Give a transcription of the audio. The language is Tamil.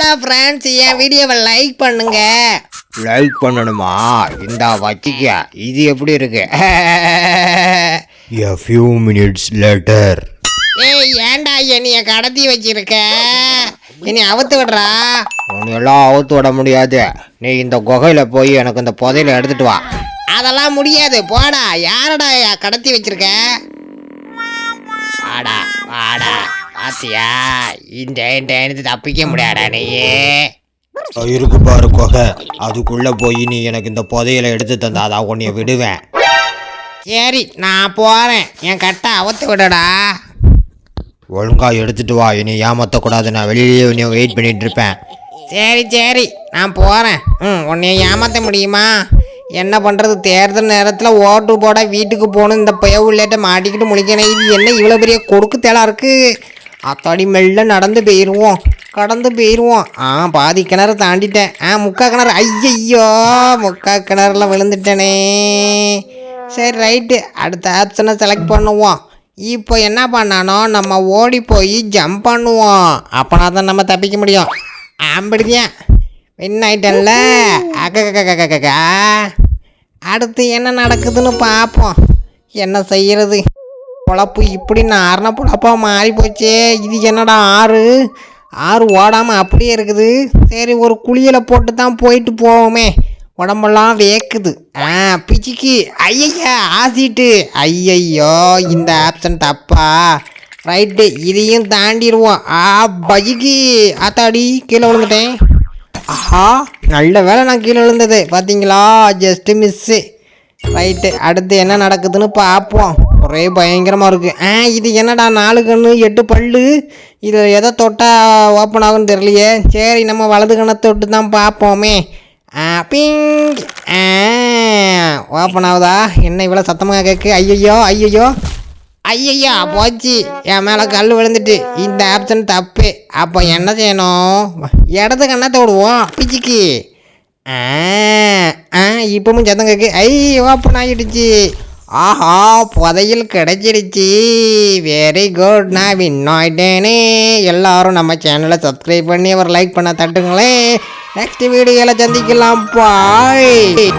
ஃப்ரெண்ட்ஸ் என் வீடியோவை லைக் பண்ணுங்க. லைக் பண்ணணுமா? இந்தா வச்சிக்க இது எப்படி இருக்கு? A few minutes later. ஏய் ஏன்டா என்னைய கடத்தி வச்சிருக்க? என்னை அவுத்து விடுறா? உன்னையெல்லாம் அவுத்து விட முடியாது. நீ இந்த குகையில போய் எனக்கு இந்த புதையில எடுத்துட்டு வா. அதெல்லாம் முடியாது. போடா. யாரடா கடத்தி வச்சிருக்க? வாடா வாடா. பாத்தியா? இந்த எனக்கு தப்பிக்க முடியாடா நீயே? இருக்கு பாரு குகை. அதுக்குள்ள போய் நீ எனக்கு இந்த புதையில எடுத்து தந்தாதான் உன்னைய விடுவேன். சரி நான் போறேன். என் கட்டை அவுத்து விடுடா. ஒழுங்கா எடுத்துட்டு வா இனி ஏமாத்தக்கூடாது. நான் வெளியிலேயே உன்னை வெயிட் பண்ணிட்டு இருப்பேன் சரி சரி நான் போகிறேன் ம் உன்னைய ஏமாற்ற முடியுமா? என்ன பண்ணுறது தேர்தல் நேரத்தில் ஓட்டு போட வீட்டுக்கு போகணும். இந்த பயவுள்ளாட்ட மாட்டிக்கிட்டு முழிக்கணும் இது என்ன இவ்வளோ பெரிய கொடுக்கு தேலா இருக்குது அத்தாடி மெல்ல நடந்து போயிடுவோம் கடந்து போயிடுவோம் ஆ பாதி கிணறு தாண்டிட்டேன். ஆ முக்கா கிணறு. ஐயையோ முக்கா கிணறுல விழுந்துட்டேனே. சரி ரைட்டு. அடுத்த ஆப்ஷனை செலக்ட் பண்ணுவோம். இப்போ என்ன பண்ணானோ நம்ம ஓடி போய் ஜம்ப் பண்ணுவோம். அப்போனா தான் நம்ம தப்பிக்க முடியும். அப்படிதான் வின் ஆயிட்டல்ல அக்கா அடுத்து என்ன நடக்குதுன்னு பார்ப்போம் என்ன செய்யறது? பொழப்பு இப்படி நாரண பொழப்பாக மாறி போச்சே இது என்னடா ஆறு? ஆறு ஓடாமல் அப்படியே இருக்குது. சரி ஒரு குழியில் போட்டு தான் போயிட்டு போவோமே. உடம்பெல்லாம் வேக்குது. ஆ பிச்சிக்கு. ஐயையா ஆசிட்டு. ஐயையோ இந்த ஆப்ஷன் தப்பா ரைட்டு இதையும் தாண்டிடுவோம். ஆ பஜிக்கு. ஆத்தாடி கீழே விழுந்துட்டேன். ஆஹா நல்ல வேளை நான் கீழே விழுந்தது. பார்த்தீங்களா ஜஸ்ட்டு மிஸ்ஸு ரைட்டு அடுத்து என்ன நடக்குதுன்னு பார்ப்போம். ஒரே பயங்கரமாக இருக்குது ஆ இது என்னடா நாலு கண்ணு எட்டு பல்லு? இது எதை தொட்டால் ஓப்பன் ஆகும்னு தெரியலையே. சரி நம்ம வலது கண்ணை தொட்டு தான் பார்ப்போமே பிங். ஓப்பன் ஆகுதா? என்ன இவ்வளோ சத்தமாக கேட்கு ஐயையோ ஐயையோ. ஐயையா போச்சு. என் மேலே கல் விழுந்துட்டு. இந்த ஆப்ஷன் தப்பு. அப்போ என்ன செய்யணும்? இடது கண்ணை தொடுவோம் பிச்சிக்கு. ஆ ஆ இப்பவும் சத்தம் கேட்கு ஐ ஓப்பன் ஆகிடுச்சு. ஆஹா புதையில் கிடைச்சிடுச்சு வெரி குட் நான் வின் ஆயிட்டேனே. எல்லாரும் நம்ம சேனலை சப்ஸ்கிரைப் பண்ணி ஒரு லைக் பண்ண தட்டுங்களேன் நெக்ஸ்ட் வீடியோவில் சந்திக்கலாம். பாய்